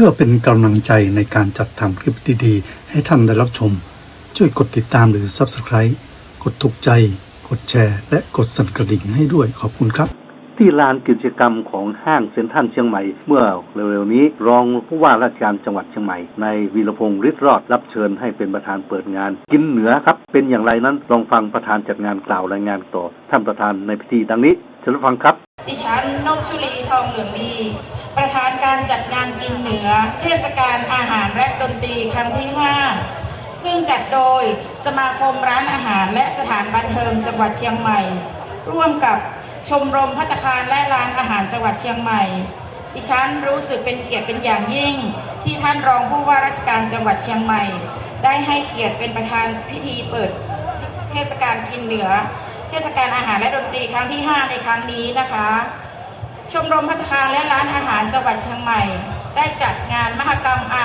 พื่อเป็นกำลังใจในการจัดทำคลิปดีๆ ให้ท่านได้รับชม ช่วยกดติดตามหรือ Subscribe กดถูกใจ กดแชร์ และกดสั่นกระดิ่งให้ด้วยขอบคุณครับ ที่ลานกิจกรรมของห้างเซ็นทรัลเชียงใหม่ เมื่อเร็วๆนี้ รองผู้ว่าราชการจังหวัดเชียงใหม่ในวีรพงศ์ฤทธิ์รอดรับเชิญให้เป็นประธานเปิดงาน กินเหนือครับ เป็นอย่างไรนั้นลองฟังประธานจัดงานกล่าวรายงานต่อ ท่านประธานในพิธีดังนี้เชิญรับฟังครับ ดิฉันนกชุลีทองเหลืองดี ประธานการจัดงานกินเหนือ เทศกาลอาหารและดนตรีครั้งที่ 5 ซึ่งจัดโดยสมาคมร้านอาหารและสถานบันเทิงจังหวัดเชียงใหม่ ร่วมกับชมรมพัตตาคารและร้านอาหารจังหวัดเชียงใหม่ ดิฉันรู้สึกเป็นเกียรติเป็นอย่างยิ่ง ที่ท่านรองผู้ว่าราชการจังหวัดเชียงใหม่ ได้ให้เกียรติเป็นประธานพิธีเปิดเทศกาลกินเหนือ ศกาลอาหารและดนตรีครั้งที่ 5 ในครั้งนี้นะคะ ชมรมพัฒคาและร้านอาหารจังหวัดเชียงใหม่ ได้จัดงานมหกรรมอา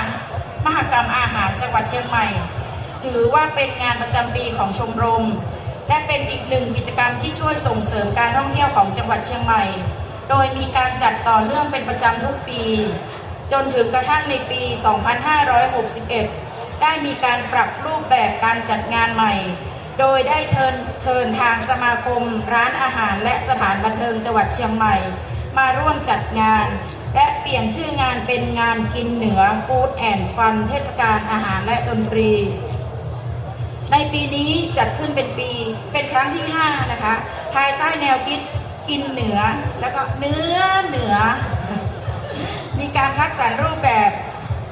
มหกรรมอาหารจังหวัดเชียงใหม่ ถือว่าเป็นงานประจำปีของชมรม และเป็นอีกหนึ่งกิจกรรมที่ช่วยส่งเสริมการท่องเที่ยวของจังหวัดเชียงใหม่ โดยมีการจัดต่อเนื่องเป็นประจำทุกปี จนถึงกระทั่งในปี 2561 ได้มีการปรับรูปแบบการจัดงานใหม่ โดยได้เชิญเชิญทางสมาคม ร้านอาหารและสถานบันเทิงจังหวัดเชียงใหม่ มาร่วมจัดงาน และเปลี่ยนชื่องานเป็นงานกินเหนือฟู้ดแอนด์ฟันเทศกาลอาหารและดนตรี ในปีนี้จัดขึ้นเป็นปีเป็นครั้งที่ 5 นะคะ ภายใต้แนวคิดกินเหนือแล้วก็เนื้อเหนือ มีการคัดสรรรูปแบบ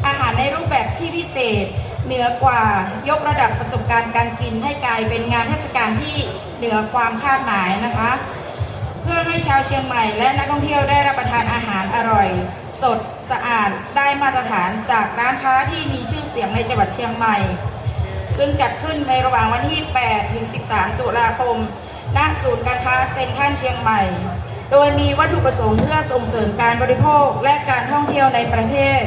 อาหารในรูปแบบที่พิเศษ เหนือกว่ายกระดับประสบการณ์การกินให้กลายเป็นงานเทศกาลที่เหนือความคาดหมายนะคะ เพื่อให้ชาวเชียงใหม่และนักท่องเที่ยวได้รับประทานอาหารอร่อย สดสะอาดได้มาตรฐานจากร้านค้าที่มีชื่อเสียงในจังหวัดเชียงใหม่ ซึ่งจัดขึ้นในระหว่างวันที่ 8 ถึง 13 ตุลาคมณศูนย์การค้าเซ็นทรัลเชียงใหม่ โดยมีวัตถุประสงค์เพื่อส่งเสริมการบริโภคและการท่องเที่ยวในประเทศ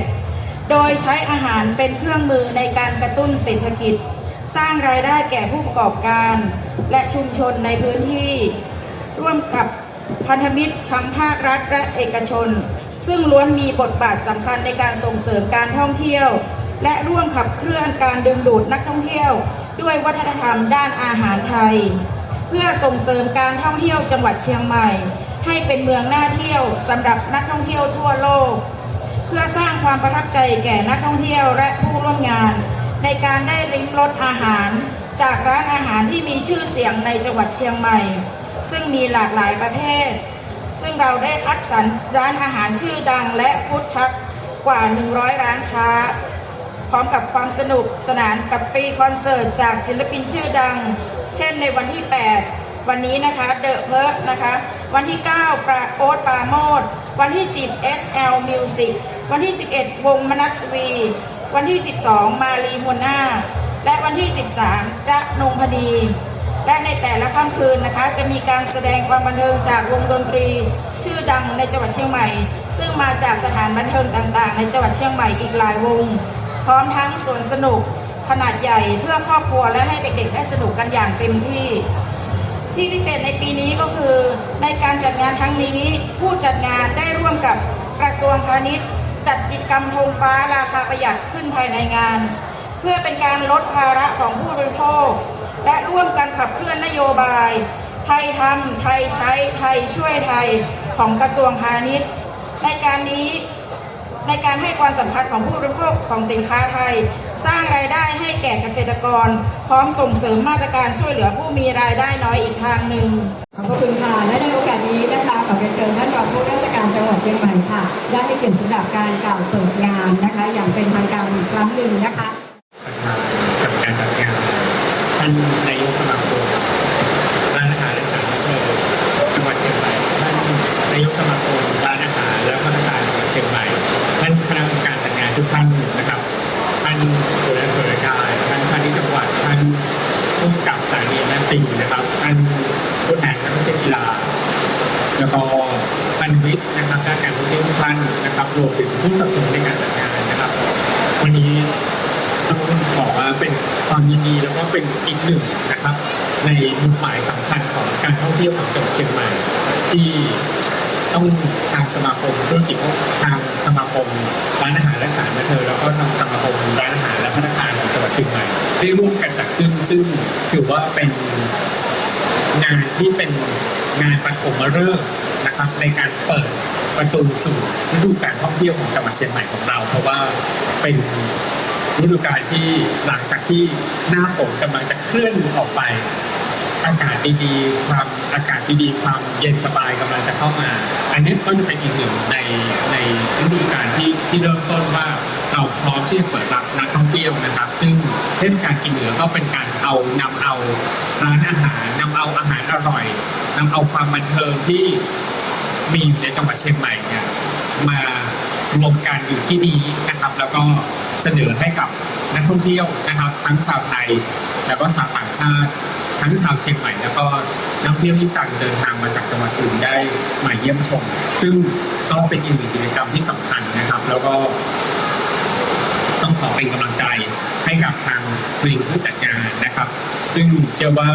โดยใช้อาหารเป็นเครื่องมือในการกระตุ้นเศรษฐกิจ สร้างรายได้แก่ผู้ประกอบการ และชุมชนในพื้นที่ ร่วมกับพันธมิตรทั้งภาครัฐและเอกชน ซึ่งล้วนมีบทบาทสำคัญในการส่งเสริมการท่องเที่ยว และร่วมขับเคลื่อนการดึงดูดนักท่องเที่ยว ด้วยวัฒนธรรมด้านอาหารไทย เพื่อส่งเสริมการท่องเที่ยวจังหวัดเชียงใหม่ ให้เป็นเมืองน่าเที่ยวสำหรับนักท่องเที่ยวทั่วโลก พื่อสร้างความประทับใจแก่นักท่องเที่ยวและผู้ร่วมงาน ในการได้ริมรสอาหาร จากร้านอาหารที่มีชื่อเสียงในจังหวัดเชียงใหม่ ซึ่งมีหลากหลายประเภท ซึ่งเราได้คัดสรรร้านอาหารชื่อดังและฟู้ดทรัคกว่า 100 ร้านค้า พร้อมกับความสนุกสนานกับฟรีคอนเสิร์ตจากศิลปินชื่อดัง เช่นในวันที่ 8 วันนี้นะคะเดอะเพิร์นะคะ วันที่ 9 ปราโอ๊ตปาโมดวันที่ 10 SL Music วันที่ 11 วงมนัสวี วันที่ 12 มารีหัวหน้า และวันที่ 13จ๊ะนงพดี และในแต่ละค่ำคืนนะคะ จะมีการแสดงความบันเทิงจากวงดนตรี ชื่อดังในจังหวัดเชียงใหม่ ซึ่งมาจากสถานบันเทิงต่างๆ ในจังหวัดเชียงใหม่อีกหลายวง พร้อมทั้งสวนสนุกขนาดใหญ่เพื่อครอบครัวและให้เด็กๆ ได้สนุกกันอย่างเต็มที่ ที่พิเศษในปีนี้ก็คือในการจัดงานครั้งนี้ ผู้จัดงานได้ร่วมกับกระทรวงพาณิชย์ จัดกิจกรรมธงฟ้าราคาประหยัดขึ้นภายในงาน เพื่อเป็นการลดภาระของผู้บริโภค และร่วมกันขับเคลื่อนนโยบาย ไทยทำไทยใช้ไทยช่วยไทยของกระทรวงพาณิชย์ ในการนี้ ในการให้ความสำคัญของผู้บริโภคของสินค้าไทย สร้างรายได้ให้แก่เกษตรกร พร้อมส่งเสริมมาตรการช่วยเหลือผู้มีรายได้น้อยอีกทางหนึ่งขอบพระคุณค่ะและในโอกาสนี้นะคะขอเรียนเชิญท่านรองผู้ว่าราชการจังหวัดเชียงใหม่ค่ะได้ให้เกียรติสำหรับการกล่าวเปิดงานนะคะ อย่างเป็นทางการอีกครั้งหนึ่งนะคะกับการจัดงานท่านนายกสมาคมร้านอาหารและสถานบันเทิงจังหวัดเชียงใหม่ท่านนายกสมาคม วมถึงผู้สนับสนุนในการจัดงานนะครับ วันนี้ต้องบอกว่าเป็นความยินดีแล้วก็เป็นอีกหนึ่งนะครับ ในมุมหมายสำคัญของการท่องเที่ยวของจังหวัดเชียงใหม่ ที่ต้องทางสมาคมธุรกิจทางสมาคมร้านอาหารและสถานบันเทิงแล้วก็ทางสมาคมร้านอาหารและพนากงารของจังหวัดเชียงใหม่ได้ร่วมกันจัดขึ้นซึ่งถือว่าเป็นงานที่เป็นงานปฐมฤกษ์นะครับในการเปิด ประตูสู่ฤดูการท่องเที่ยวของจังหวัดเชียงใหม่ของเรา เพราะว่าเป็นฤดูกาลที่หลังจากที่หน้าฝนกำลังจะเคลื่อนออกไป อากาศดีๆความอากาศดีๆความเย็นสบายกำลังจะเข้ามา อันนี้ก็จะเป็นอีกหนึ่งในในฤดูกาลที่ที่เริ่มต้นว่าเราพร้อมที่จะเปิดรับนักท่องเที่ยวนะครับ ซึ่งเทศกาลกินเหนือก็เป็นการเอานำเอาร้านอาหารนำเอาอาหารอร่อยนำเอาความบันเทิงที่ มีอยู่ในจังหวัดเชียงใหม่เนี่ยมารวมกันอยู่ที่นี้นะครับแล้วก็เสนอให้กับนักท่องเที่ยวนะครับ ทั้งชาวไทย แล้วก็ชาวต่างชาติ ทั้งชาวเชียงใหม่ แล้วก็นักท่องเที่ยวที่ต่างเดินทางมาจากจังหวัดอื่นได้มาเยี่ยมชม ซึ่งก็เป็นอีกหนึ่งกิจกรรมที่สำคัญนะครับ แล้วก็ เป็นกำลังใจให้กับทางทีมผู้จัดงานนะครับ ซึ่งเชื่อว่า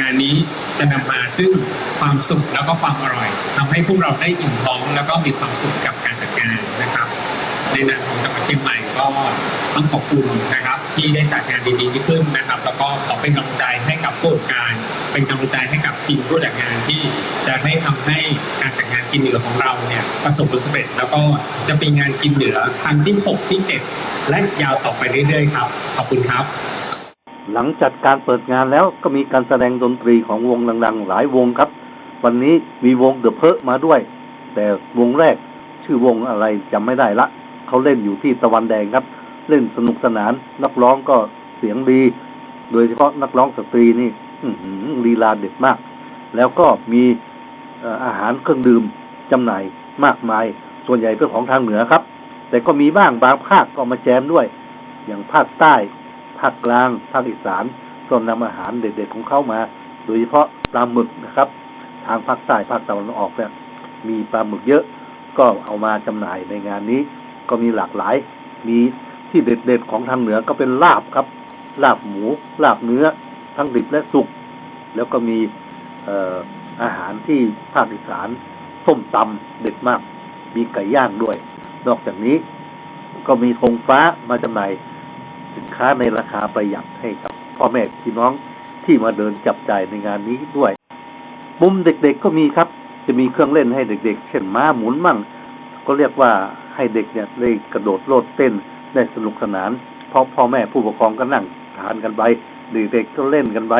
งานนี้จะนำมาซึ่งความสุขแล้วก็ความอร่อยทำให้พวกเราได้อิ่มท้องแล้วก็มีความสุขกับการจัดงานนะครับ ในนามของจังหวัดเชียงใหม่ก็ต้องขอบคุณนะครับ ที่ได้จัดงานดีๆที่ขึ้นนะครับ แล้วก็ขอเป็นกำลังใจให้กับผู้จัดการ เป็นกำลังใจให้กับทีมผู้จัดงานที่จะได้ทำให้การจัดงานกินเหนือของเราเนี่ยประสบผลสำเร็จ แล้วก็จะเป็นงานกินเหนือครั้งที่ 6 ที่ 7 และยาวต่อไปเรื่อยๆครับ ขอบคุณครับ หลังจัดการเปิดงานแล้วก็มีการแสดงดนตรีของวงดังๆ หลายวงครับ วันนี้มีวงเดอะเพอมาด้วย แต่วงแรกชื่อวงอะไรจำไม่ได้ละ เขาเล่นอยู่ที่ตะวันแดงครับ เล่นสนุกสนาน นักร้องก็เสียงดี โดยเฉพาะนักร้องสตรีนี่ลีลาเด็ดมาก แล้วก็มีอาหารเครื่องดื่มจำหน่ายมากมาย ส่วนใหญ่เป็นของทางเหนือครับ แต่ก็มีบ้างบางภาคก็มาแจมด้วย อย่างภาคใต้ ภาคกลาง ภาคอีสานก็นำอาหารเด็ดๆของเขามา โดยเฉพาะปลาหมึกนะครับ ทางภาคใต้ภาคตะวันออกเนี่ยมีปลาหมึกเยอะ ก็เอามาจำหน่ายในงานนี้ ก็มีหลากหลาย มี ที่เด็ดๆของทางเหนือก็เป็นลาบครับ ลาบหมู ลาบเนื้อ ทั้งดิบและสุก แล้วก็มีเออาหารที่ภาคอีสานส้มตำเด็ดมาก มีไก่ย่างด้วย นอกจากนี้ก็มีธงฟ้ามาจำหน่ายสินค้าในราคาประหยัดให้กับพ่อแม่พี่น้องที่มาเดินจับจ่ายในงานนี้ด้วย มุมเด็กๆก็มีครับ จะมีเครื่องเล่นให้เด็ก ๆ เช่นม้าหมุนมั่ง ก็เรียกว่าให้เด็กเนี่ยได้กระโดดโลดเต้น ได้สนุกสนาน เพราะพ่อแม่ผู้ปกครองก็นั่งทานกันไปเด็กๆก็เล่นกันไป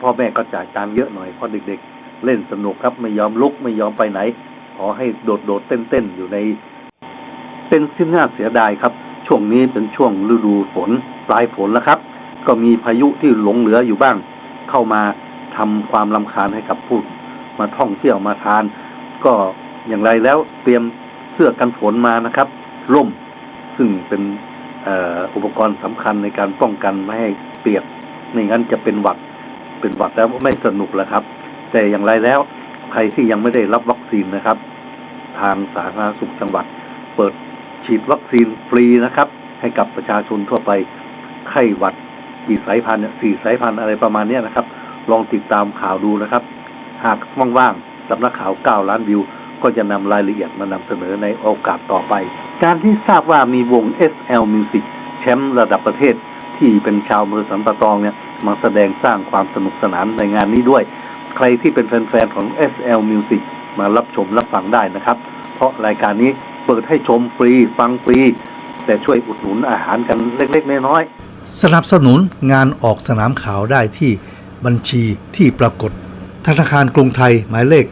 พ่อแม่ก็จ่ายตังค์เยอะหน่อยเพราะเด็ก ๆ เล่นสนุกครับ ไม่ยอมลุกไม่ยอมไปไหน ขอให้โดดโดดเต้นเต้นๆอยู่ใน เป็นสิ่งน่าเสียดายครับ ช่วงนี้เป็นช่วงฤดูฝนปลายฝนแล้วครับ ก็มีพายุที่หลงเหลืออยู่บ้าง เข้ามาทำความลำคาญให้กับผู้มาท่องเที่ยวมาทาน ก็อย่างไรแล้วเตรียมเสื้อกันฝนมานะครับร่ม ซึ่งเป็นอุปกรณ์สำคัญในการป้องกันไม่ให้เปียกไม่งั้นจะเป็นหวัดเป็นหวัดแล้วไม่สนุกแล้วครับ แต่อย่างไรแล้วใครที่ยังไม่ได้รับวัคซีนนะครับ ทางสาธารณสุขจังหวัด เปิดฉีดวัคซีนฟรีนะครับ ให้กับประชาชนทั่วไปไข้หวัดกี่สายพันธุ์เนี่ยสี่สายพันธุ์อะไรประมาณนี้นะครับ ลองติดตามข่าวดูนะครับ หากว่างๆสำนักข่าว 9 ล้านวิว ก็จะนำรายละเอียดมานำเสนอในโอกาสต่อไป การที่ทราบว่ามีวง SL Music แชมป์ระดับประเทศที่เป็นชาวเมือสันปะตองเนี่ยมาแสดงสร้างความสนุกสนานในงานนี้ด้วย ใครที่เป็นแฟนๆของ SL Music มารับชมรับฟังได้นะครับ เพราะรายการนี้เปิดให้ชมฟรีฟังฟรี แต่ช่วยอุดหนุนอาหารกันเล็กๆ น้อยๆ สนับสนุนงานออกสนามข่าวได้ที่บัญชีที่ปรากฏ ธนาคารกรุงไทยหมายเลข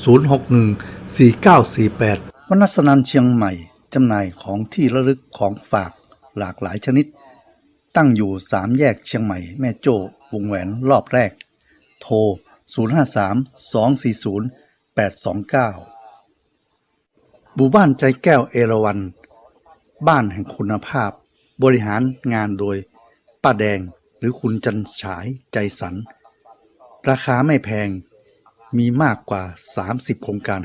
0614948 วนัสนันเชียงใหม่ จำหน่ายของที่ระลึกของฝากหลากหลายชนิด ตั้งอยู่สามแยกเชียงใหม่แม่โจ้วงแหวนรอบแรก โทร 053-240-829หมู่บ้านใจแก้วเอราวัน บ้านแห่งคุณภาพ บริหารงานโดยป้าแดงหรือคุณจันฉายใจสัน ราคาไม่แพง มีมากกว่า 30 โครงการ